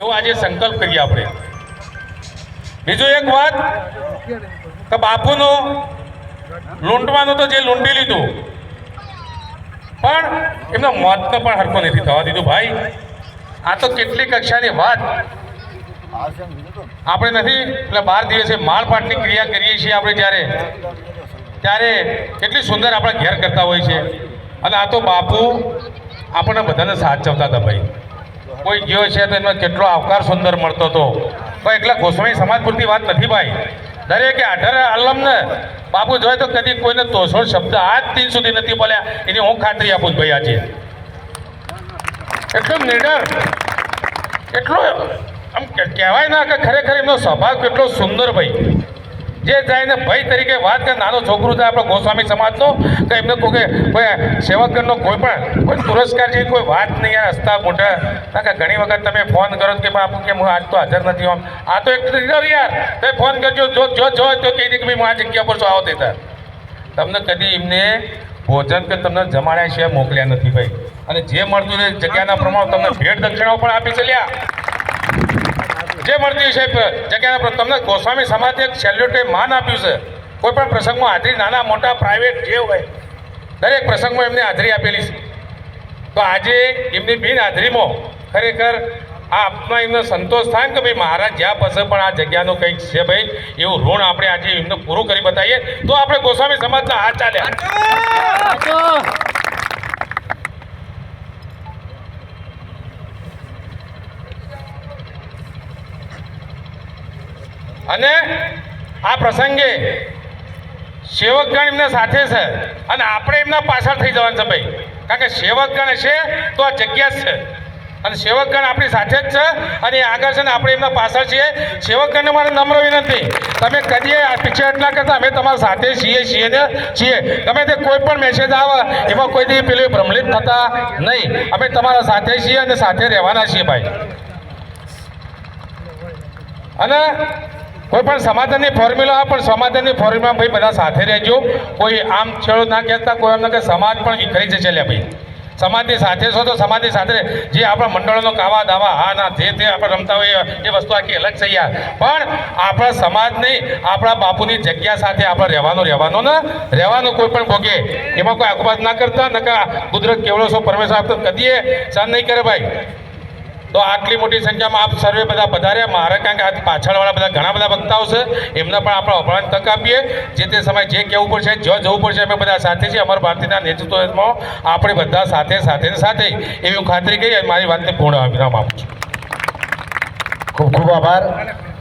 એવો આજે સંકલ્પ કરીએ આપણે. બીજું એક વાત કે બાપુનો લૂંટવાનું તો જે લૂંટી લીધું, પણ એમનો મોતનો પણ હરકો નથી થવા દીધું ભાઈ. આ તો કેટલી કક્ષાની વાત. આપણે નથી, એટલે બાર દિવસે માળપાટની ક્રિયા કરીએ છીએ આપણે જ્યારે. ત્યારે કેટલી સુંદર આપણા ઘેર કરતા હોય છે. અને આ તો બાપુ આપણને બધાને સાચવતા હતા ભાઈ. કોઈ ગયો છે તો એનો કેટલો આવકાર સુંદર મળતો હતો. પણ એકલા ગોસ્વામી સમાજ પૂરતી વાત નથી ભાઈ. દરેકે અઢાર આલમને બાપુ જોઈએ તો કદી કોઈને તોછોડ શબ્દ આજ દિન સુધી નથી બોલ્યા. એની હું ખાતરી આપું છું ભાઈ આજે. એકદમ નિડર. એટલો આમ કહેવાય ના કે ખરેખર એમનો સ્વભાવ કેટલો સુંદર ભાઈ. જે જાય ને ભાઈ તરીકે વાત કરે, નાનો છોકરું થાય આપણો ગોસ્વામી સમાજનો, કે એમને કહું કે ભાઈ સેવકગણનો કોઈ પણ, કોઈ પુરસ્કાર જેવી કોઈ વાત નહીં યાર હસતા કારણ કે ઘણી વખત તમે ફોન કરો કે બાપુ, કે હું આજ તો હાજર નથી આમ. આ તો એક યાર. તમે ફોન કરજો, જો જો જો, તો કહી દે કે ભાઈ હું આ જગ્યા પર છું, આવો દેતા તમને કદી એમને ભોજન કે તમને જમાડ્યા સિવાય મોકલ્યા નથી ભાઈ. અને જે મળતું જગ્યાના પ્રમાણે તમને ભેટ દક્ષિણાઓ પણ આપી ચલ્યા જે મળતી છે જગ્યા તમને ગોસ્વામી સમાજે એક સેલ્યુટે માન આપ્યું છે. કોઈ પણ પ્રસંગમાં હાજરી નાના મોટા પ્રાઇવેટ જે હોય, દરેક પ્રસંગમાં એમને હાજરી આપેલી છે. તો આજે એમની બિન હાજરીમાં ખરેખર આ આપમાં એમને સંતોષ થાય કે ભાઈ મહારાજ જ્યાં પાસે પણ આ જગ્યાનું કંઈક છે ભાઈ, એવું ઋણ આપણે આજે એમને પૂરું કરી બતાવીએ. તો આપણે ગોસ્વામી સમાજના હાથ ચાલ્યા. અને આ પ્રસંગે સેવકગણ એમના સાથે છે અને આપણે એમના પાછળ થઈ જવાનું છે ભાઈ. કારણ કે સેવકગણ હશે તો આ જગ્યા જ છે. અને સેવકગણ આપણી સાથે જ છે અને આગળ છે ને આપણે એમના પાછળ છીએ. સેવકગણને મારે નમ્ર વિનંતી, તમે કદી પીછેહટ ના કરતા અમે તમારા સાથે છીએ છીએ ને છીએ. તમે તે કોઈ પણ મેસેજ આવે, એમાં કોઈ દી પેલું ભ્રમલિત થતા નહીં. અમે તમારા સાથે છીએ અને સાથે રહેવાના છીએ ભાઈ. અને કોઈ પણ સમાધાનની ફોર્મ્યુલા પણ સમાધાનની ફોર્મ્યુલા ભાઈ બધા સાથે રહેજો. કોઈ આમ છેડો ના કહેતા કોઈ એમને કે સમાજ પણ વિખરી જશે લે ભાઈ. સમાજની સાથે છો તો સમાજની સાથે જે આપણા મંડળોનો કાવા દાવા, હા ના, જે તે આપણે રમતા હોઈએ એ વસ્તુ આખી અલગ છે યાર પણ આપણા સમાજની, આપણા બાપુની જગ્યા સાથે આપણે રહેવાનું રહેવાનું ને, રહેવાનું કોઈ પણ ભોગે. એમાં કોઈ આકુબાત ના કરતા, નકા કુદરત કેવડો છો, પરમેશ્વર આપતો કદીએ સહન નહીં કરે ભાઈ. તો આટલી મોટી સંખ્યામાં આપ સર્વે બધા પધાર્યા. મારા કારણ કે આ પાછળવાળા બધા ઘણા બધા વક્તાઓ છે એમને પણ આપણે અપરાંત તક આપીએ. જે તે સમય જે કહેવું પડશે, જ જવું પડશે, અમે બધા સાથે છીએ. અમારા ભારતીયના નેતૃત્વમાં આપણે બધા સાથે સાથે સાથે. એવી હું ખાતરી કરી અને મારી વાતને પૂર્ણ વિરામ આપું છું. ખૂબ ખૂબ આભાર.